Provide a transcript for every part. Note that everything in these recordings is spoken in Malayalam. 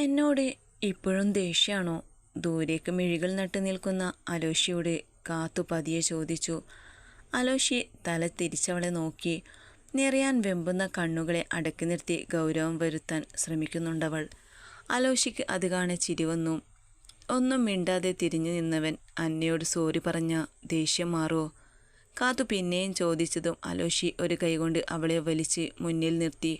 എന്നോട് ഇപ്പോഴും ദേഷ്യമാണോ? ദൂരേക്ക് മിഴികൾ നട്ടു നിൽക്കുന്ന അലോഷിയോട് കാത്തു പതിയെ ചോദിച്ചു. അലോഷി തല തിരിച്ചവളെ നോക്കി. നിറയാൻ വെമ്പുന്ന കണ്ണുകളെ അടക്കി നിർത്തി ഗൗരവം വരുത്താൻ ശ്രമിക്കുന്നുണ്ടവൾ. അലോഷിക്ക് അത് കാണെ ചിരിവന്നു ഒന്നും മിണ്ടാതെ തിരിഞ്ഞു നിന്നവൻ അന്നയോട് സോറി പറഞ്ഞ ദേഷ്യം മാറുമോ കാത്തു പിന്നെയും ചോദിച്ചതും അലോഷി ഒരു കൈകൊണ്ട് അവളെ വലിച്ച് മുന്നിൽ നിർത്തി.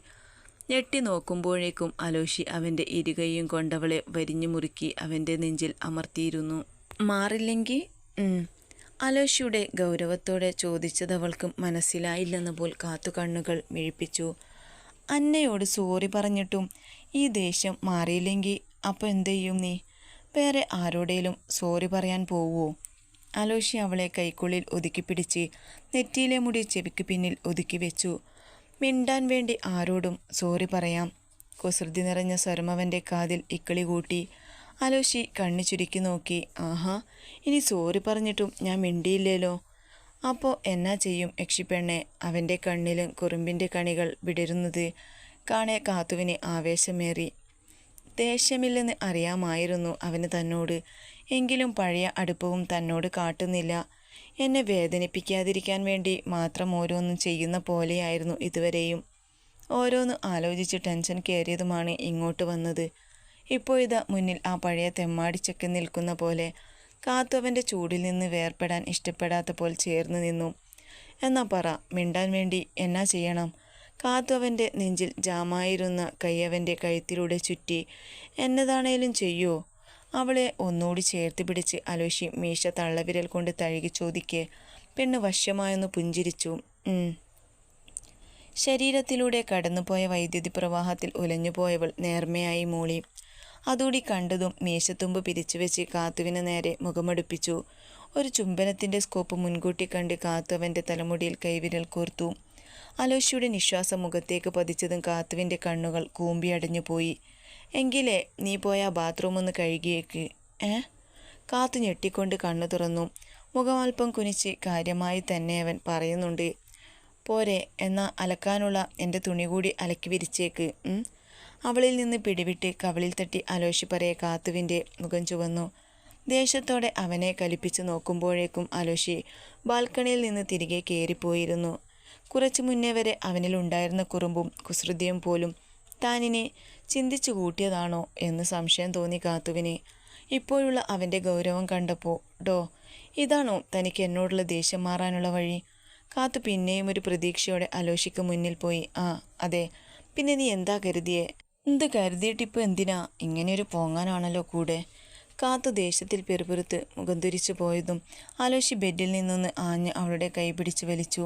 ഞെട്ടി നോക്കുമ്പോഴേക്കും അലോഷി അവന്റെ ഇരുകൈയും കൊണ്ടവളെ വരിഞ്ഞു മുറുക്കി അവന്റെ നെഞ്ചിൽ അമർത്തിയിരുന്നു. മാറില്ലെങ്കിൽ. അലോഷിയുടെ ഗൗരവത്തോടെ ചോദിച്ചതവൾക്ക് മനസ്സിലായില്ലെന്ന പോൽ കാത്തു കണ്ണുകൾ മിഴിപ്പിച്ചു. അന്നയോട് സോറി പറഞ്ഞിട്ടും ഈ ദേഷ്യം മാറിയില്ലെങ്കിൽ അപ്പോൾ എന്ത് ചെയ്യും നീ? വേറെ ആരോടേലും സോറി പറയാൻ പോവോ? അലോഷി അവളെ കൈക്കുള്ളിൽ ഒതുക്കി പിടിച്ച് നെറ്റിയിലെ മുടി ചെവിക്ക് പിന്നിൽ ഒതുക്കി വെച്ചു. മിണ്ടാൻ വേണ്ടി ആരോടും സോറി പറയാം. കുസൃതി നിറഞ്ഞ സ്വരമവന്റെ കാതിൽ ഇക്കിളി കൂട്ടി. അലോഷി കണ്ണു ചുരുക്കി നോക്കി. ആഹാ ഇനി സോറി പറഞ്ഞിട്ടും ഞാൻ മിണ്ടിയില്ലല്ലോ അപ്പോൾ എന്നാ ചെയ്യും യക്ഷിപ്പെണ്ണെ? അവന്റെ കണ്ണിലും കുറുമ്പിന്റെ കണികൾ വിടരുന്നത് കാണെ കാത്തുവിന് ആവേശമേറി. ദേഷ്യമില്ലെന്ന് അറിയാമായിരുന്നു അവന് തന്നോട്. എങ്കിലും പഴയ അടുപ്പവും തന്നോട് കാട്ടുന്നില്ല. എന്നെ വേദനിപ്പിക്കാതിരിക്കാൻ വേണ്ടി മാത്രം ഓരോന്നും ചെയ്യുന്ന പോലെയായിരുന്നു ഇതുവരെയും. ഓരോന്ന് ആലോചിച്ച് ടെൻഷൻ കയറിയതുമാണ് ഇങ്ങോട്ട് വന്നത്. ഇപ്പോൾ ഇതാ മുന്നിൽ ആ പഴയ തെമ്മാടിച്ചൊക്കെ നിൽക്കുന്ന പോലെ. കാത്തവന്റെ ചൂടിൽ നിന്ന് വേർപ്പെടാൻ ഇഷ്ടപ്പെടാത്ത പോൽ ചേർന്ന് നിന്നു. എന്നാ പറ മിണ്ടാൻ വേണ്ടി എന്നാ ചെയ്യണം? കാത്തവന്റെ നെഞ്ചിൽ ജാമായിരുന്ന കയ്യവന്റെ കഴുത്തിലൂടെ ചുറ്റി. എന്നതാണേലും ചെയ്യോ? അവളെ ഒന്നുകൂടി ചേർത്ത് പിടിച്ച് അലോഷി മീശ തള്ളവിരൽ കൊണ്ട് തഴുകി ചോദിക്കെ പെണ്ണ് വശമായൊന്ന് പുഞ്ചിരിച്ചു. ശരീരത്തിലൂടെ കടന്നുപോയ വൈദ്യുതി പ്രവാഹത്തിൽ ഉലഞ്ഞുപോയവൾ നേർമയായി മൂളി. അതുകൂടി കണ്ടതും മീശത്തുമ്പ് പിരിച്ചുവെച്ച് കാത്തുവിന് നേരെ മുഖമടുപ്പിച്ചു. ഒരു ചുംബനത്തിന്റെ സ്കോപ്പ് മുൻകൂട്ടി കണ്ട് കാത്തുവന്റെ തലമുടിയിൽ കൈവിരൽ കോർത്തു. അലോഷിയുടെ നിശ്വാസം മുഖത്തേക്ക് പതിച്ചതും കാത്തുവിന്റെ കണ്ണുകൾ കൂമ്പിയടഞ്ഞു പോയി എങ്കിലേ നീ പോയ ബാത്റൂമൊന്ന് കഴുകിയേക്ക്. ഏ? കാത്തു ഞെട്ടിക്കൊണ്ട് കണ്ണു തുറന്നു. മുഖമൽപ്പം കുനിച്ച് കാര്യമായി തന്നെ അവൻ പറയുന്നുണ്ട് പോരെ എന്നാ അലക്കാനുള്ള എന്റെ തുണി കൂടി അലക്കി വിരിച്ചേക്ക്. അവളിൽ നിന്ന് പിടിവിട്ട് കവളിൽ തട്ടി അലോഷിപ്പറയെ പറയെ കാത്തുവിന്റെ മുഖം ചുവന്നു. ദേഷ്യത്തോടെ അവനെ കലിപ്പിച്ച് നോക്കുമ്പോഴേക്കും അലോഷി ബാൽക്കണിയിൽ നിന്ന് തിരികെ കയറിപ്പോയിരുന്നു കുറച്ചു മുന്നേ വരെ അവനിലുണ്ടായിരുന്ന കുറുമ്പും കുസൃതിയും പോലും താനിനെ ചിന്തിച്ചു കൂട്ടിയതാണോ എന്ന് സംശയം തോന്നി കാത്തുവിനെ. ഇപ്പോഴുള്ള അവന്റെ ഗൗരവം കണ്ടപ്പോൾ ഡോ ഇതാണോ തനിക്ക് എന്നോടുള്ള ദേഷ്യം മാറാനുള്ള വഴി? കാത്തു പിന്നെയും ഒരു പ്രതീക്ഷയോടെ അലോഷിക്ക് മുന്നിൽ പോയി. ആ അതെ. പിന്നെ നീ എന്താ കരുതിയേ? എന്ത് കരുതിയിട്ടിപ്പോൾ എന്തിനാ? ഇങ്ങനെയൊരു പോങ്ങാനാണല്ലോ കൂടെ. കാത്തു ദേഷ്യത്തിൽ പെറുപെറുത്ത് മുഖം തിരിച്ചു പോയതും അലോഷി ബെഡിൽ നിന്നൊന്ന് ആഞ്ഞ് അവളുടെ കൈ പിടിച്ച് വലിച്ചു.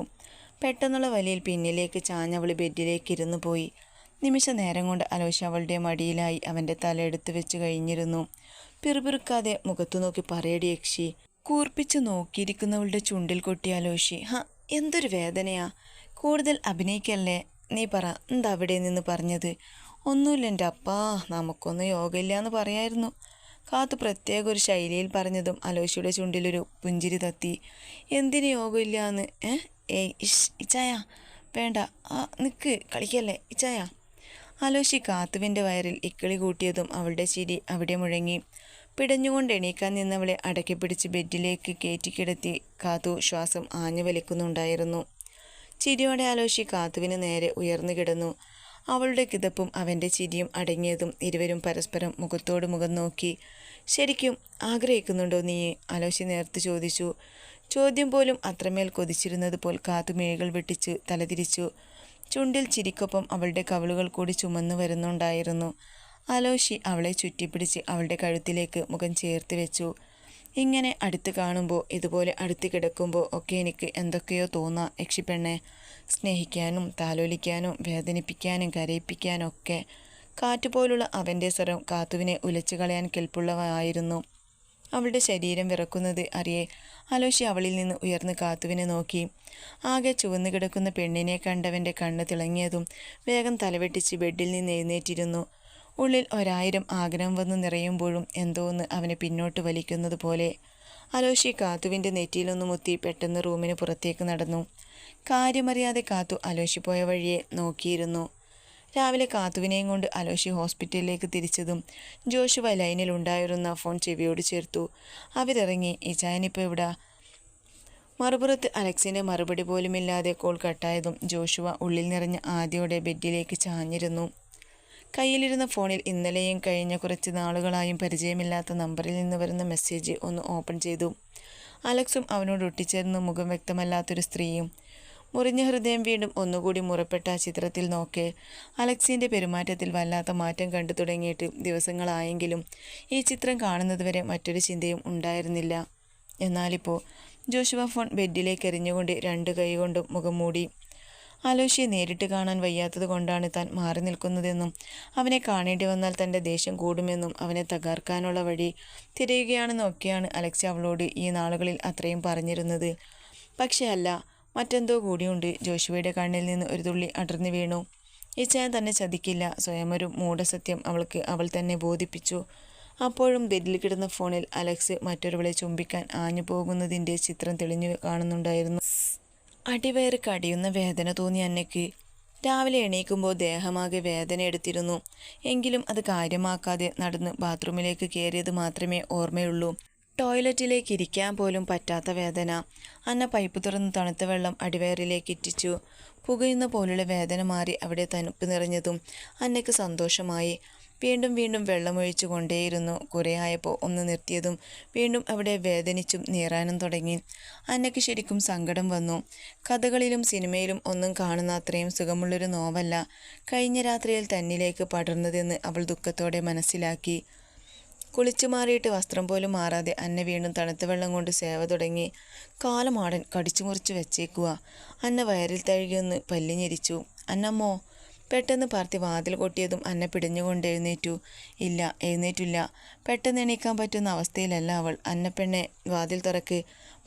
പെട്ടെന്നുള്ള വലിയിൽ പിന്നിലേക്ക് ചാഞ്ഞവൾ ബെഡിലേക്ക് ഇരുന്നു പോയി. നിമിഷ നേരം കൊണ്ട് അലോഷ അവളുടെ മടിയിലായി അവന്റെ തല എടുത്തു വെച്ച് കഴിഞ്ഞിരുന്നു. പിറുപിറുക്കാതെ മുഖത്തു നോക്കി പറയടി യക്ഷി. കൂർപ്പിച്ച് നോക്കിയിരിക്കുന്നവളുടെ ചുണ്ടിൽ കൊട്ടി അലോഷി. ഹ എന്തൊരു വേദനയാ. കൂടുതൽ അഭിനയിക്കല്ലേ? നീ പറ എന്താ അവിടെ നിന്ന് പറഞ്ഞത്? ഒന്നുമില്ല എന്റെ അപ്പാ നമുക്കൊന്നും യോഗമില്ല എന്ന് പറയായിരുന്നു കാത്തു പ്രത്യേക ഒരു ശൈലിയിൽ പറഞ്ഞതും അലോഷിയുടെ ചുണ്ടിലൊരു പുഞ്ചിരി തത്തി. എന്തിന് യോഗമില്ല എന്ന് ഏ? ഏയ് ഇഷ് ഇച്ചായ. വേണ്ട. ആ നിക്ക് കളിക്കല്ലേ ഇച്ചായ. അലോഷി കാത്തുവിന്റെ വയറിൽ ഇക്കിളി കൂട്ടിയതും അവളുടെ ചിരി അവിടെ മുഴങ്ങി. പിടഞ്ഞുകൊണ്ട് എണീക്കാൻ നിന്നവളെ അടക്കി പിടിച്ച് ബെഡിലേക്ക് കയറ്റിക്കിടത്തി കാത്തു ശ്വാസം ആഞ്ഞു വലിക്കുന്നുണ്ടായിരുന്നു. ചിരിയോടെ ആലോശി കാത്തുവിന് നേരെ ഉയർന്നു കിടന്നു. അവളുടെ കിതപ്പും അവന്റെ ചിരിയും അടങ്ങിയതും ഇരുവരും പരസ്പരം മുഖത്തോട് മുഖം നോക്കി. ശരിക്കും ആഗ്രഹിക്കുന്നുണ്ടോ നീ? ആലോശി നേർത്ത് ചോദിച്ചു. ചോദ്യം പോലും അത്രമേൽ കൊതിച്ചിരുന്നത് പോൽ കാത്തു മിഴികൾ വെട്ടിച്ച് തലതിരിച്ചു. ചുണ്ടിൽ ചിരിക്കൊപ്പം അവളുടെ കവിളുകൾ കൂടി ചുമന്നു വരുന്നുണ്ടായിരുന്നു. അലോഷി അവളെ ചുറ്റിപ്പിടിച്ച് അവളുടെ കഴുത്തിലേക്ക് മുഖം ചേർത്ത് വെച്ചു. ഇങ്ങനെ അടുത്ത് കാണുമ്പോൾ ഇതുപോലെ അടുത്ത് കിടക്കുമ്പോൾ ഒക്കെ എനിക്ക് എന്തൊക്കെയോ തോന്നാം യക്ഷിപ്പെണ്ണെ സ്നേഹിക്കാനും താലോലിക്കാനും വേദനിപ്പിക്കാനും കരയിപ്പിക്കാനും ഒക്കെ. കാറ്റുപോലുള്ള അവന്റെ സ്വരം കാത്തുവിനെ ഉലച്ചു കളയാൻ കെൽപ്പുള്ളവായിരുന്നു അവളുടെ ശരീരം വിറക്കുന്നത് അറിയെ. അലോഷി അവളിൽ നിന്ന് ഉയർന്ന് കാത്തുവിനെ നോക്കി. ആകെ ചുവന്നു കിടക്കുന്ന പെണ്ണിനെ കണ്ടവന്റെ കണ്ണ് തിളങ്ങിയതും വേഗം തലവെട്ടിച്ച് ബെഡിൽ നിന്ന് എഴുന്നേറ്റിരുന്നു. ഉള്ളിൽ ഒരായിരം ആഗ്രഹം വന്ന് നിറയുമ്പോഴും എന്തോ ഒന്ന് അവനെ പിന്നോട്ട് വലിക്കുന്നത് പോലെ. അലോഷി കാത്തുവിന്റെ നെറ്റിയിലൊന്ന് മുത്തി പെട്ടെന്ന് റൂമിന് പുറത്തേക്ക് നടന്നു. കാര്യമറിയാതെ കാത്തു അലോഷി പോയ വഴിയെ നോക്കിയിരുന്നു. രാവിലെ കാത്തുവിനെയും കൊണ്ട് അലോഷി ഹോസ്പിറ്റലിലേക്ക് തിരിച്ചതും ജോഷുവ ലൈനിലുണ്ടായിരുന്ന ഫോൺ ചെവിയോട് ചേർത്തു. അവരിറങ്ങി ഈ ചായനിപ്പോൾ എവിടാ? മറുപുറത്ത് അലക്സിന്റെ മറുപടി പോലുമില്ലാതെ കോൾ കട്ടായതും ജോഷുവ ഉള്ളിൽ നിറഞ്ഞ ആദ്യയോടെ ബെഡിലേക്ക് ചാഞ്ഞിരുന്നു. കയ്യിലിരുന്ന ഫോണിൽ ഇന്നലെയും കഴിഞ്ഞ കുറച്ച് നാളുകളായും പരിചയമില്ലാത്ത നമ്പറിൽ നിന്ന് വരുന്ന മെസ്സേജ് ഒന്ന് ഓപ്പൺ ചെയ്തു. അലക്സും അവനോട് ഒട്ടിച്ചേർന്ന് മുഖം വ്യക്തമല്ലാത്തൊരു സ്ത്രീയും മുറിഞ്ഞ ഹൃദയം വീണ്ടും ഒന്നുകൂടി മുറപ്പെട്ട ആ ചിത്രത്തിൽ നോക്കെ. അലക്സിന്റെ പെരുമാറ്റത്തിൽ വല്ലാത്ത മാറ്റം കണ്ടു തുടങ്ങിയിട്ട് ദിവസങ്ങളായെങ്കിലും ഈ ചിത്രം കാണുന്നതുവരെ മറ്റൊരു ചിന്തയും ഉണ്ടായിരുന്നില്ല. എന്നാലിപ്പോൾ ജോഷുവ ഫോൺ ബെഡിലേക്ക് എറിഞ്ഞുകൊണ്ട് രണ്ട് കൈകൊണ്ടും മുഖം മൂടി. ആലോഷിയെ നേരിട്ട് കാണാൻ വയ്യാത്തത് കൊണ്ടാണ് താൻ മാറി നിൽക്കുന്നതെന്നും അവനെ കാണേണ്ടി വന്നാൽ തന്റെ ദേഷ്യം കൂടുമെന്നും അവനെ തകർക്കാനുള്ള വഴി തിരയുകയാണെന്നൊക്കെയാണ് അലക്സി അവളോട് ഈ നാളുകളിൽ അത്രയും പറഞ്ഞിരുന്നത്. പക്ഷേ അല്ല മറ്റെന്തോ കൂടിയുണ്ട്. ജോഷുവയുടെ കണ്ണിൽ നിന്ന് ഒരു തുള്ളി അടർന്നു വീണു. ഇച്ചാൻ തന്നെ ചതിക്കില്ല. സ്വയം ഒരു മൂഢസത്യം അവൾക്ക് അവൾ തന്നെ ബോധിപ്പിച്ചു. അപ്പോഴും ബെഡിൽ കിടന്ന ഫോണിൽ അലക്സ് മറ്റൊരുവളെ ചുംബിക്കാൻ ആഞ്ഞു പോകുന്നതിന്റെ ചിത്രം തെളിഞ്ഞു കാണുന്നുണ്ടായിരുന്നു. അടിവയറ് കടിയുന്ന വേദന തോന്നി അന്നയ്ക്ക്. രാവിലെ എണീക്കുമ്പോൾ ദേഹമാകെ വേദന എടുത്തിരുന്നു. എങ്കിലും അത് കാര്യമാക്കാതെ നടന്ന് ബാത്റൂമിലേക്ക് കയറിയത് മാത്രമേ ഓർമ്മയുള്ളൂ. ടോയ്ലറ്റിലേക്ക് ഇരിക്കാൻ പോലും പറ്റാത്ത വേദന. അന്ന പൈപ്പ് തുറന്ന് തണുത്ത വെള്ളം അടിവയറിലേക്ക് ഇറ്റിച്ചു പുകയുന്ന പോലുള്ള വേദന മാറി അവിടെ തണുപ്പ് നിറഞ്ഞതും അന്നയ്ക്ക് സന്തോഷമായി. വീണ്ടും വീണ്ടും വെള്ളമൊഴിച്ചു കൊണ്ടേയിരുന്നു. കുറേയായപ്പോൾ ഒന്ന് നിർത്തിയതും വീണ്ടും അവിടെ വേദനിച്ചും നീറാനും തുടങ്ങി. അന്നയ്ക്ക് ശരിക്കും സങ്കടം വന്നു. കഥകളിലും സിനിമയിലും ഒന്നും കാണുന്ന അത്രയും സുഖമുള്ളൊരു നോവല്ല. കഴിഞ്ഞ രാത്രിയിൽ തന്നിലേക്ക് പടർന്നതെന്ന് അവൾ ദുഃഖത്തോടെ മനസ്സിലാക്കി. കുളിച്ചു മാറിയിട്ട് വസ്ത്രം പോലും മാറാതെ അന്ന വീണ്ടും തണുത്ത വെള്ളം കൊണ്ട് സേവ തുടങ്ങി. കാലമാടൻ കടിച്ചു മുറിച്ച് വെച്ചേക്കുക അന്ന വയറിൽ തഴുകിയൊന്ന് പല്ലിഞ്ഞിരിച്ചു. അന്നമ്മോ പെട്ടെന്ന് പാർത്തി വാതിൽ കൊട്ടിയതും അന്ന പിടിഞ്ഞുകൊണ്ട് എഴുന്നേറ്റു. ഇല്ല എഴുന്നേറ്റില്ല. പെട്ടെന്ന് എണീക്കാൻ പറ്റുന്ന അവസ്ഥയിലല്ല അവൾ. അന്നപ്പെണ്ണെ വാതിൽ തുറക്ക്.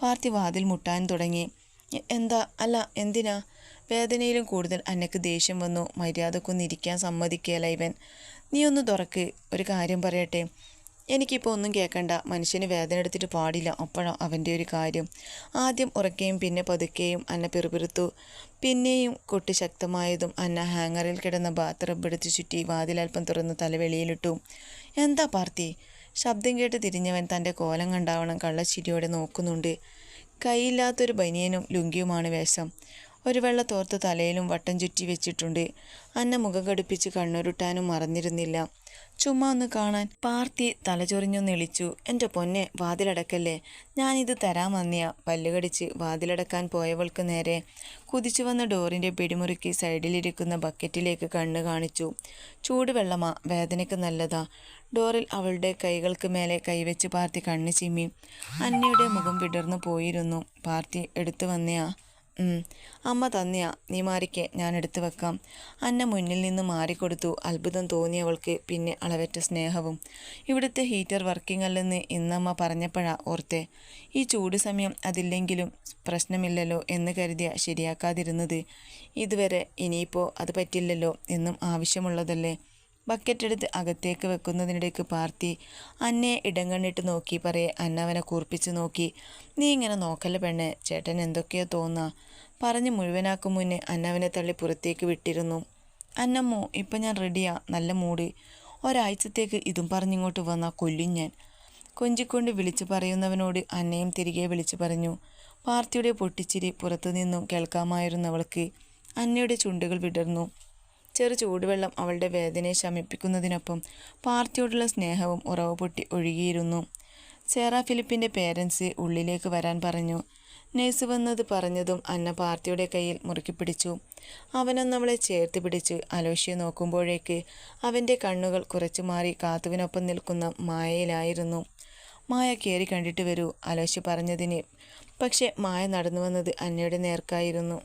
പാർത്തി വാതിൽ മുട്ടാൻ തുടങ്ങി. എന്താ? അല്ല എന്തിനാ? വേദനയിലും കൂടുതൽ അന്നക്ക് ദേഷ്യം വന്നു. മര്യാദക്കൊന്നിരിക്കാൻ സമ്മതിക്കുകയല്ല ഇവൻ. നീ ഒന്ന് തുറക്ക്. ഒരു കാര്യം പറയട്ടെ. എനിക്കിപ്പോൾ ഒന്നും കേൾക്കണ്ട മനുഷ്യന് വേദന എടുത്തിട്ട് പാടില്ല. അപ്പോഴാണ് അവന്റെ ഒരു കാര്യം. ആദ്യം ഉറക്കുകയും പിന്നെ പതുക്കെയും അന്ന പിറുപിറുത്തു. പിന്നെയും കൊട്ടി ശക്തമായതും അന്ന ഹാങ്ങറിൽ കിടന്ന ബാത്ത് റബ്ബെടുത്ത് ചുറ്റി വാതിലൽപ്പം തുറന്ന് തലവെളിയിലിട്ടു. എന്താ പാർത്തി? ശബ്ദം കേട്ട് തിരിഞ്ഞവൻ തന്റെ കോലം കണ്ടാവണം. കള്ളച്ചിരിയോടെ നോക്കുന്നുണ്ട്. കൈയില്ലാത്തൊരു ബനിയനും ലുങ്കിയുമാണ് വേഷം. ഒരു വെള്ള തോർത്ത് തലയിലും വട്ടം ചുറ്റി വെച്ചിട്ടുണ്ട്. അന്ന മുഖം കടുപ്പിച്ച് കണ്ണുരുട്ടാനും മറന്നിരുന്നില്ല. ചുമ്മാ ഒന്ന് കാണാൻ പാർത്തി തലചൊറിഞ്ഞു നെളിച്ചു. എന്റെ പൊന്നെ വാതിലടക്കല്ലേ? ഞാനിത് തരാൻ വന്നിയ. പല്ലുകടിച്ച് വാതിലടക്കാൻ പോയവൾക്ക് നേരെ കുതിച്ചു വന്ന ഡോറിന്റെ പിടിമുറുക്കി സൈഡിലിരിക്കുന്ന ബക്കറ്റിലേക്ക് കണ്ണ് കാണിച്ചു. ചൂടുവെള്ളമാ വേദനയ്ക്ക് നല്ലതാ. ഡോറിൽ അവളുടെ കൈകൾക്ക് മേലെ കൈവച്ച് പാർത്തി കണ്ണ് ചിമ്മി. അന്നയുടെ മുഖം വിടർന്നു പോയിരുന്നു. പാർത്തി എടുത്തു വന്നയാ. അമ്മ തന്നെയാ. നീ മാറിക്കെ. ഞാൻ എടുത്തു വെക്കാം. അന്ന മുന്നിൽ നിന്ന് മാറിക്കൊടുത്തു. അത്ഭുതം തോന്നിയവൾക്ക് പിന്നെ അളവറ്റ സ്നേഹവും. ഇവിടുത്തെ ഹീറ്റർ വർക്കിംഗ് അല്ലെന്ന് ഇന്നമ്മ പറഞ്ഞപ്പോഴാ ഓർത്തെ. ഈ ചൂട് സമയം അതില്ലെങ്കിലും പ്രശ്നമില്ലല്ലോ എന്ന് കരുതിയ ശരിയാക്കാതിരുന്നത്. ഇതുവരെ ഇനിയിപ്പോൾ അത് പറ്റില്ലല്ലോ എന്നും ആവശ്യമുള്ളതല്ലേ? ബക്കറ്റ് എടുത്ത് അകത്തേക്ക് വെക്കുന്നതിനിടയ്ക്ക് പാർത്തി അന്നയെ ഇടങ്കണ്ണിട്ട് നോക്കി പറയെ അന്നവനെ കൂർപ്പിച്ച് നോക്കി. നീ ഇങ്ങനെ നോക്കല്ല പെണ്ണെ? ചേട്ടൻ എന്തൊക്കെയോ തോന്നാ. പറഞ്ഞ് മുഴുവനാക്കും മുന്നേ അന്നവനെ തള്ളി പുറത്തേക്ക് വിട്ടിരുന്നു. അന്നമ്മോ ഇപ്പം ഞാൻ റെഡിയാ നല്ല മൂഡ് ഒരാഴ്ചത്തേക്ക് ഇതും പറഞ്ഞിങ്ങോട്ട് വന്നാ കൊല്ലും ഞാൻ. കൊഞ്ചിക്കൊണ്ട് വിളിച്ചു പറയുന്നവനോട് അന്നയും തിരികെ വിളിച്ചു പറഞ്ഞു. പാർത്തിയുടെ പൊട്ടിച്ചിരി പുറത്തുനിന്നും കേൾക്കാമായിരുന്നവൾക്ക് അന്നയുടെ ചുണ്ടുകൾ വിടർന്നു. ചെറു ചൂടുവെള്ളം അവളുടെ വേദനയെ ശമിപ്പിക്കുന്നതിനൊപ്പം പാർത്തിയോടുള്ള സ്നേഹവും ഉറവ് പൊട്ടി ഒഴുകിയിരുന്നു. സേറ ഫിലിപ്പിന്റെ പേരൻസ് ഉള്ളിലേക്ക് വരാൻ പറഞ്ഞു. നേഴ്സ് വന്നത് പറഞ്ഞതും അന്ന പാർത്തിയുടെ കയ്യിൽ മുറുക്കി പിടിച്ചു. അവനൊന്നവളെ ചേർത്ത് പിടിച്ച് അലോഷ്യെ നോക്കുമ്പോഴേക്ക് അവന്റെ കണ്ണുകൾ കുറച്ചു മാറി കാത്തുവിനൊപ്പം നിൽക്കുന്ന മായയിലായിരുന്നു. മായ കയറി കണ്ടിട്ട് വരൂ അലോഷ്യ പറഞ്ഞതിന്. പക്ഷേ മായ നടന്നു വന്നത് അന്നയുടെ നേർക്കായിരുന്നു.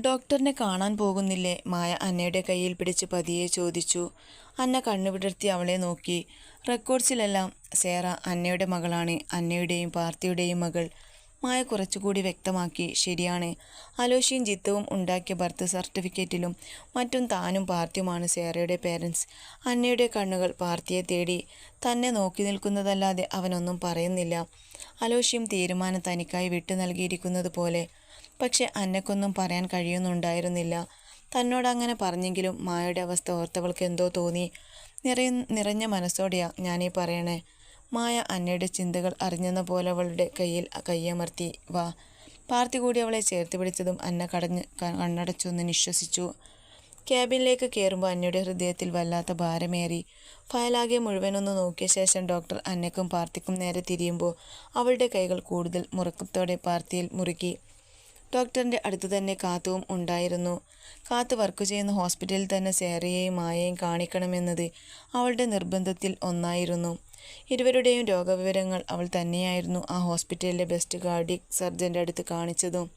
ഡോക്ടറിനെ കാണാൻ പോകുന്നില്ലേ? മായ അന്നയുടെ കയ്യിൽ പിടിച്ച് പതിയെ ചോദിച്ചു. അന്ന കണ്ണുവിടർത്തി അവളെ നോക്കി. റെക്കോർഡ്സിലെല്ലാം സേറ അന്നയുടെ മകളാണ്. അന്നയുടെയും പാർത്ഥിയുടെയും മകൾ. മായ കുറച്ചുകൂടി വ്യക്തമാക്കി. ശരിയാണ്. അലോഷിയും ജിത്തവും ഉണ്ടാക്കിയ ബർത്ത് സർട്ടിഫിക്കറ്റിലും മറ്റും താനും പാർത്ഥിയുമാണ് സേറയുടെ പേരൻസ്. അന്നയുടെ കണ്ണുകൾ പാർത്ഥിയെ തേടി തന്നെ നോക്കി നിൽക്കുന്നതല്ലാതെ അവനൊന്നും പറയുന്നില്ല. അലോഷിയും തീരുമാനം തനിക്കായി വിട്ടു നൽകിയിരിക്കുന്നത് പോലെ പക്ഷെ അന്നക്കൊന്നും പറയാൻ കഴിയുന്നുണ്ടായിരുന്നില്ല. തന്നോട് അങ്ങനെ പറഞ്ഞെങ്കിലും മായയുടെ അവസ്ഥ ഓർത്തവൾക്ക് എന്തോ തോന്നി. നിറയ നിറഞ്ഞ മനസ്സോടെയാ ഞാനീ പറയണേ. മായ അന്നയുടെ ചിന്തകൾ അറിഞ്ഞെന്ന പോലെ അവളുടെ കയ്യിൽ കയ്യമർത്തി വാ. പാർത്തി കൂടി അവളെ ചേർത്ത് പിടിച്ചതും അന്ന കടഞ്ഞ് കണ്ണടച്ചൊന്ന് നിശ്വസിച്ചു. ക്യാബിനിലേക്ക് കയറുമ്പോൾ അന്നയുടെ ഹൃദയത്തിൽ വല്ലാത്ത ഭാരമേറി. ഫയലാകെ മുഴുവനൊന്ന് നോക്കിയ ശേഷം ഡോക്ടർ അന്നക്കും പാർത്തിക്കും നേരെ തിരിയുമ്പോൾ അവളുടെ കൈകൾ കൂടുതൽ മുറക്കത്തോടെ പാർത്തിയിൽ മുറുക്കി. ഡോക്ടറിന്റെ അടുത്ത് തന്നെ കാത്തുവും ഉണ്ടായിരുന്നു. കാത്ത് വർക്ക് ചെയ്യുന്ന ഹോസ്പിറ്റലിൽ തന്നെ സേറിയെയും മായയും കാണിക്കണമെന്നത് അവളുടെ നിർബന്ധത്തിൽ ഒന്നായിരുന്നു. ഇരുവരുടെയും രോഗവിവരങ്ങൾ അവൾ തന്നെയായിരുന്നു ആ ഹോസ്പിറ്റലിലെ ബെസ്റ്റ് ഗാർഡിക് സർജന്റെ അടുത്ത് കാണിച്ചതും.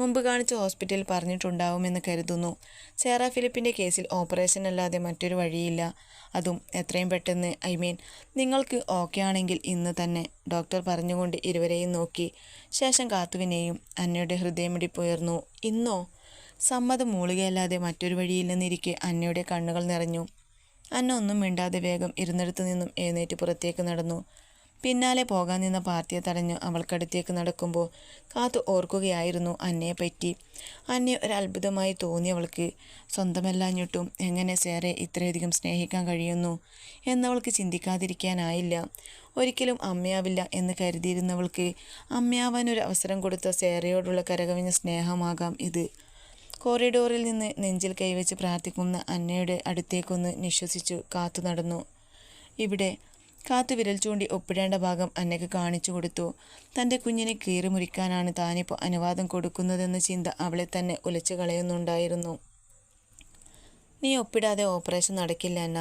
മുമ്പ് കാണിച്ച ഹോസ്പിറ്റലിൽ പറഞ്ഞിട്ടുണ്ടാവുമെന്ന് കരുതുന്നു. സേറ ഫിലിപ്പിന്റെ കേസിൽ ഓപ്പറേഷൻ അല്ലാതെ മറ്റൊരു വഴിയില്ല. അതും എത്രയും പെട്ടെന്ന്. ഐ മീൻ നിങ്ങൾക്ക് ഓക്കെ ആണെങ്കിൽ ഇന്ന് തന്നെ ഡോക്ടർ പറഞ്ഞുകൊണ്ട് ഇരുവരെയും നോക്കി. ശേഷം കാത്തുവിനെയും അന്നയുടെ ഹൃദയമിടിപ്പുയർന്നു ഇന്നോ? സമ്മതം മൂളുകയല്ലാതെ മറ്റൊരു വഴിയില്ലെന്നിരിക്കെ അന്നയുടെ കണ്ണുകൾ നിറഞ്ഞു. അന്ന ഒന്നും മിണ്ടാതെ വേഗം ഇരുന്നിടത്തു നിന്നും എഴുന്നേറ്റ് പുറത്തേക്ക് നടന്നു. പിന്നാലെ പോകാൻ നിന്ന പാർട്ടിയെ തടഞ്ഞു അവൾക്കടുത്തേക്ക് നടക്കുമ്പോൾ കാത്തു ഓർക്കുകയായിരുന്നു അന്നയെപ്പറ്റി അന്നെ ഒരു തോന്നി അവൾക്ക് സ്വന്തമല്ലാഞ്ഞിട്ടും എങ്ങനെ സേറെ ഇത്രയധികം സ്നേഹിക്കാൻ കഴിയുന്നു? എന്നവൾക്ക് ചിന്തിക്കാതിരിക്കാനായില്ല. ഒരിക്കലും അമ്മയാവില്ല എന്ന് കരുതിയിരുന്നവൾക്ക് അമ്മയാവാൻ ഒരു അവസരം കൊടുത്ത സേറയോടുള്ള കരകവിഞ്ഞ സ്നേഹമാകാം ഇത്. കോറിഡോറിൽ നിന്ന് നെഞ്ചിൽ കൈവച്ച് പ്രാർത്ഥിക്കുന്ന അന്നയുടെ അടുത്തേക്കൊന്ന് നിശ്വസിച്ചു കാത്തു നടന്നു. ഇവിടെ കാത്തു വിരൽ ചൂണ്ടി ഒപ്പിടേണ്ട ഭാഗം അന്നയ്ക്ക് കാണിച്ചു കൊടുത്തു. തന്റെ കുഞ്ഞിനെ കീറിമുറിക്കാനാണ് താനിപ്പോൾ അനുവാദം കൊടുക്കുന്നതെന്ന ചിന്ത അവളെ തന്നെ ഉലച്ചു കളയുന്നുണ്ടായിരുന്നു നീ ഒപ്പിടാതെ ഓപ്പറേഷൻ നടക്കില്ല അന്ന.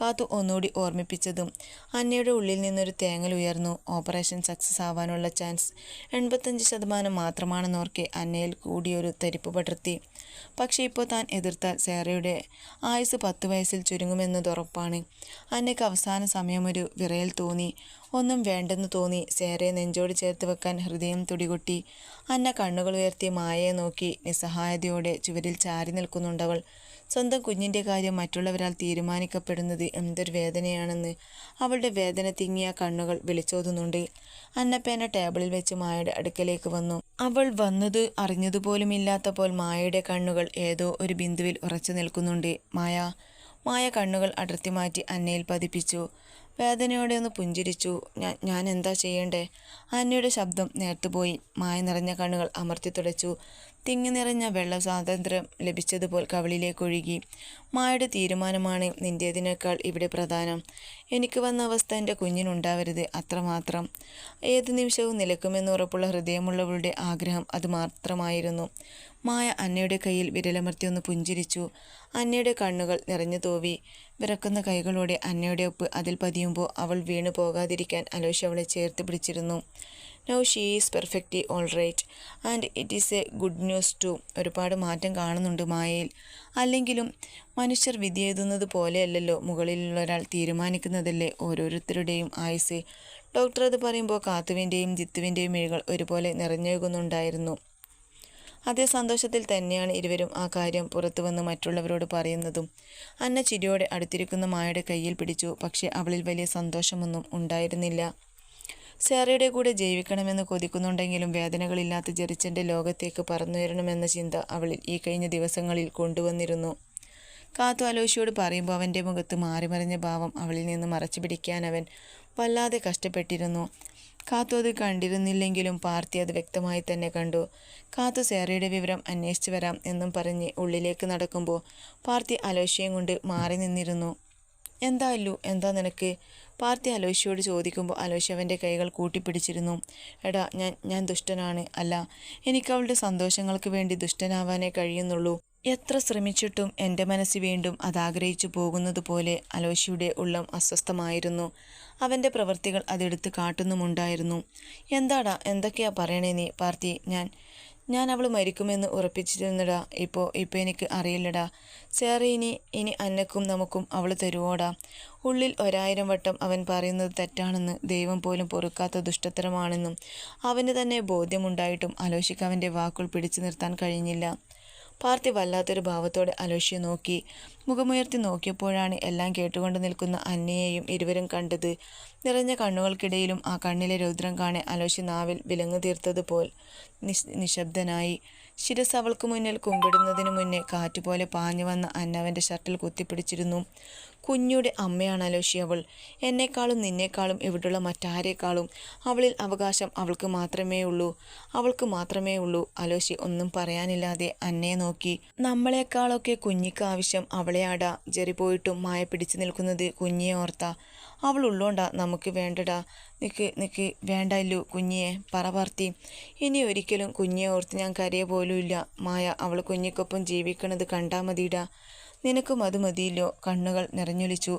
കാത്തു ഒന്നുകൂടി ഓർമ്മിപ്പിച്ചതും അന്നയുടെ ഉള്ളിൽ നിന്നൊരു തേങ്ങൽ ഉയർന്നു. ഓപ്പറേഷൻ സക്സസ് ആവാനുള്ള ചാൻസ് എൺപത്തഞ്ച് ശതമാനം മാത്രമാണെന്നോർക്കെ അന്നയിൽ കൂടിയൊരു തരിപ്പ് പടർത്തി. പക്ഷേ ഇപ്പോൾ താൻ എതിർത്താൽ സേറയുടെ ആയുസ് പത്ത് വയസ്സിൽ ചുരുങ്ങുമെന്നത് ഉറപ്പാണ്. അന്നയ്ക്ക് അവസാന സമയമൊരു വിറയൽ തോന്നി. ഒന്നും വേണ്ടെന്ന് തോന്നി സേറെ നെഞ്ചോട് ചേർത്ത് വെക്കാൻ ഹൃദയം തുടികൊട്ടി. അന്ന കണ്ണുകൾ ഉയർത്തി മായയെ നോക്കി നിസ്സഹായതയോടെ ചുവരിൽ ചാരി നിൽക്കുന്നുണ്ടവൾ. സ്വന്തം കുഞ്ഞിന്റെ കാര്യം മറ്റുള്ളവരാൽ തീരുമാനിക്കപ്പെടുന്നത് എന്തൊരു വേദനയാണെന്ന് അവളുടെ വേദന തിങ്ങിയ കണ്ണുകൾ വിളിച്ചോതുന്നുണ്ട്. അന്നപ്പേന ടേബിളിൽ വെച്ച് മായയുടെ അടുക്കലേക്ക് വന്നു. അവൾ വന്നത് അറിഞ്ഞതുപോലുമില്ലാത്തപ്പോൾ മായയുടെ കണ്ണുകൾ ഏതോ ഒരു ബിന്ദുവിൽ ഉറച്ചു നിൽക്കുന്നുണ്ട്. മായ മായ കണ്ണുകൾ അടർത്തി മാറ്റി അന്നയിൽ പതിപ്പിച്ചു. വേദനയോടെ ഒന്ന് പുഞ്ചിരിച്ചു. ഞാൻ ഞാൻ എന്താ ചെയ്യേണ്ടേ? അന്നയുടെ ശബ്ദം നേർത്തുപോയി. മായ നിറഞ്ഞ കണ്ണുകൾ അമർത്തി തുടച്ചു. തിങ്ങി നിറഞ്ഞ വെള്ള സ്വാതന്ത്ര്യം ലഭിച്ചതുപോൽ കവളിലേക്കൊഴുകി മായുടെ തീരുമാനമാണ് നിന്റേതിനേക്കാൾ ഇവിടെ പ്രധാനം. എനിക്ക് വന്ന അവസ്ഥ എന്റെ കുഞ്ഞിനുണ്ടാവരുത് അത്രമാത്രം. ഏത് നിമിഷവും നിലക്കുമെന്ന് ഉറപ്പുള്ള ഹൃദയമുള്ളവളുടെ ആഗ്രഹം അത് മാത്രമായിരുന്നു. മായ അന്നയുടെ കയ്യിൽ വിരലമർത്തി ഒന്ന് പുഞ്ചിരിച്ചു. അന്നയുടെ കണ്ണുകൾ നിറഞ്ഞു തോവി. വിറക്കുന്ന കൈകളോടെ അന്നയുടെ ഒപ്പ് അതിൽ പതിയുമ്പോൾ അവൾ വീണു പോകാതിരിക്കാൻ അലോഷ് അവളെ ചേർത്ത് പിടിച്ചിരുന്നു. Now she is perfectly all right. And it is a good news to ഒരുപാട് മാറ്റം കാണുന്നുണ്ട് മായയിൽ. അല്ലെങ്കിലും മനുഷ്യർ വിധി എഴുതുന്നത് പോലെയല്ലല്ലോ മുകളിലുള്ള ഒരാൾ തീരുമാനിക്കുന്നതല്ലേ ഓരോരുത്തരുടെയും ആയുസ് ഡോക്ടർ അത് പറയുമ്പോൾ കാത്തുവിന്റെയും ജിത്തുവിന്റെയും മിഴികൾ ഒരുപോലെ നിറഞ്ഞൊഴുകുന്നുണ്ടായിരുന്നു. അതേ സന്തോഷത്തിൽ തന്നെയാണ് ഇരുവരും ആ കാര്യം പുറത്തു വന്ന് മറ്റുള്ളവരോട് പറയുന്നതും. അന്ന ചിരിയോടെ അടുത്തിരിക്കുന്ന മായയുടെ കയ്യിൽ പിടിച്ചു. പക്ഷേ അവളിൽ വലിയ സന്തോഷമൊന്നും ഉണ്ടായിരുന്നില്ല. സാറയുടെ കൂടെ ജീവിക്കണമെന്ന് കൊതിക്കുന്നുണ്ടെങ്കിലും വേദനകളില്ലാത്ത ജെറിച്ചന്റെ ലോകത്തേക്ക് പറന്നുയരണമെന്ന ചിന്ത അവളിൽ ഈ കഴിഞ്ഞ ദിവസങ്ങളിൽ കൊണ്ടുവന്നിരുന്നു. കാത്തു അലോഷിയോട് പറയുമ്പോൾ അവന്റെ മുഖത്ത് മാറിമറിഞ്ഞ ഭാവം അവളിൽ നിന്ന് മറച്ചു പിടിക്കാൻ അവൻ വല്ലാതെ കഷ്ടപ്പെട്ടിരുന്നു. കാത്തു അത് കണ്ടിരുന്നില്ലെങ്കിലും പാർത്തി അത് വ്യക്തമായി തന്നെ കണ്ടു. കാത്തു സേറയുടെ വിവരം അന്വേഷിച്ചു വരാം എന്നും പറഞ്ഞ് ഉള്ളിലേക്ക് നടക്കുമ്പോൾ പാർത്തി അലോഷ്യയും കൊണ്ട് മാറി നിന്നിരുന്നു. എന്താ അല്ലു? എന്താ നിനക്ക്? പാർത്തി അലോഷ്യയോട് ചോദിക്കുമ്പോൾ അലോഷ്യ അവന്റെ കൈകൾ കൂട്ടിപ്പിടിച്ചിരുന്നു. എടാ ഞാൻ ഞാൻ ദുഷ്ടനാണ്. അല്ല എനിക്ക് അവളുടെ സന്തോഷങ്ങൾക്ക് വേണ്ടി ദുഷ്ടനാവാനേ കഴിയുന്നുള്ളൂ. എത്ര ശ്രമിച്ചിട്ടും എന്റെ മനസ്സ് വീണ്ടും അതാഗ്രഹിച്ചു പോകുന്നത് പോലെ അലോഷ്യയുടെ ഉള്ളം അസ്വസ്ഥമായിരുന്നു. അവന്റെ പ്രവൃത്തികൾ അതെടുത്ത് കാട്ടുന്നുമുണ്ടായിരുന്നു. എന്താടാ എന്തൊക്കെയാ പറയണേ നീ പാർത്തി? ഞാൻ ഞാൻ അവൾ മരിക്കുമെന്ന് ഉറപ്പിച്ചിരുന്നടാ. ഇപ്പോൾ ഇപ്പോൾ എനിക്ക് അറിയില്ലടാ. സാറേ ഇനി ഇനി അന്നക്കും നമുക്കും അവൾ തരുവോടാ. ഉള്ളിൽ ഒരായിരം വട്ടം അവൻ പറയുന്നത് തെറ്റാണെന്ന് ദൈവം പോലും പൊറുക്കാത്ത ദുഷ്ടത്തരമാണെന്നും അവന് തന്നെ ബോധ്യമുണ്ടായിട്ടും അലോഷിക്ക് അവന്റെ വാക്കുകൾ പിടിച്ചു നിർത്താൻ കഴിഞ്ഞില്ല. പാർത്തി വല്ലാത്തൊരു ഭാവത്തോടെ അലോഷ്യെ നോക്കി. മുഖമുയർത്തി നോക്കിയപ്പോഴാണ് എല്ലാം കേട്ടുകൊണ്ട് നിൽക്കുന്ന അന്നയെയും ഇരുവരും കണ്ടത്. നിറഞ്ഞ കണ്ണുകൾക്കിടയിലും ആ കണ്ണിലെ രൗദ്രം കാണെ അലോഷ്യ നാവിൽ വിലങ്ങു തീർത്തതുപോൽ നിശ് നിശബ്ദനായി. ശിരസ് അവൾക്ക് മുന്നിൽ കുമ്പിടുന്നതിനു മുന്നേ കാറ്റുപോലെ പാഞ്ഞു വന്ന അന്നവന്റെ ഷർട്ടിൽ കുത്തിപ്പിടിച്ചിരുന്നു. കുഞ്ഞുടെ അമ്മയാണ് അലോഷി അവൾ. എന്നെക്കാളും നിന്നേക്കാളും ഇവിടുള്ള മറ്റാരേക്കാളും അവളിൽ അവകാശം അവൾക്ക് മാത്രമേ ഉള്ളൂ. അവൾക്ക് മാത്രമേ ഉള്ളൂ. അലോശി ഒന്നും പറയാനില്ലാതെ അന്നയെ നോക്കി. നമ്മളെക്കാളൊക്കെ കുഞ്ഞിക്ക് ആവശ്യം അവളെയാടാ ജെറി പോയിട്ടും മായ പിടിച്ചു നിൽക്കുന്നത് കുഞ്ഞിയെ ഓർത്ത. അവൾ ഉള്ളോണ്ടാ നമുക്ക് വേണ്ടടാ. നിക്ക് നിക്ക് വേണ്ടല്ലോ കുഞ്ഞിയെ. പറ പറത്തി ഇനി ഒരിക്കലും കുഞ്ഞിയെ ഓർത്ത് ഞാൻ കരയ പോലുമില്ല. മായ അവൾ കുഞ്ഞിക്കൊപ്പം ജീവിക്കണത് കണ്ടാ മതിയിടാ നിനക്കും അത് മതിയില്ലോ കണ്ണുകൾ നിറഞ്ഞൊലിച്ചു.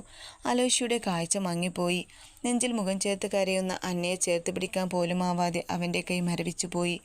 അലോഷിയുടെ കാഴ്ച മങ്ങിപ്പോയി. നെഞ്ചിൽ മുഖം ചേർത്ത് കരയുന്ന അന്നയെ ചേർത്ത് പിടിക്കാൻ പോലുമാവാതെ അവന്റെ കൈ മരവിച്ചു പോയി